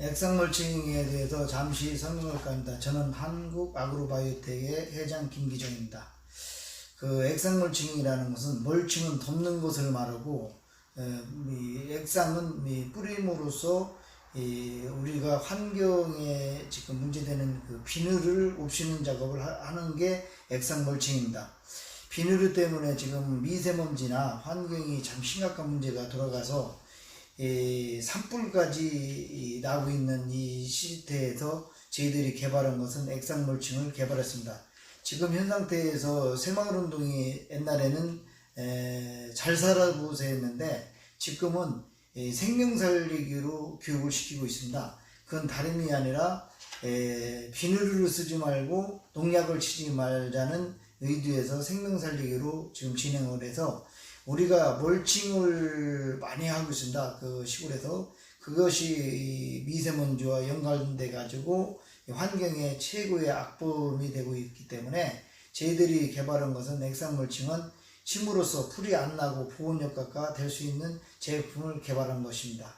액상멀칭에 대해서 잠시 설명할까 합니다. 저는 한국 아그로바이오텍의 회장 김기정입니다. 그 액상멀칭이라는 것은 멀칭은 덮는 것을 말하고 액상은 이 뿌림으로써 이 우리가 환경에 지금 문제되는 그 비늘을 옵시는 작업을 하- 하는 게 액상멀칭입니다. 비늘 때문에 지금 미세먼지나 환경이 참 심각한 문제가 돌아가서 이 산불까지 이 나고 있는 이 시대에서 저희들이 개발한 것은 액상멀칭을 개발했습니다. 지금 현 상태에서 새마을운동이 옛날에는 에, 잘 살아보세요 했는데 지금은 이 생명살리기로 교육을 시키고 있습니다. 그건 다름이 아니라 에, 비누를 쓰지 말고 농약을 치지 말자는 의도에서 생명살리기로 지금 진행을 해서 우리가 멀칭을 많이 하고 있습니다. 그 시골에서 그것이 이 미세먼지와 연관돼 가지고 환경에 최고의 악범이 되고 있기 때문에 저희들이 개발한 것은 액상 멀칭은 침으로써 풀이 안 나고 보온 효과가 될 수 있는 제품을 개발한 것입니다.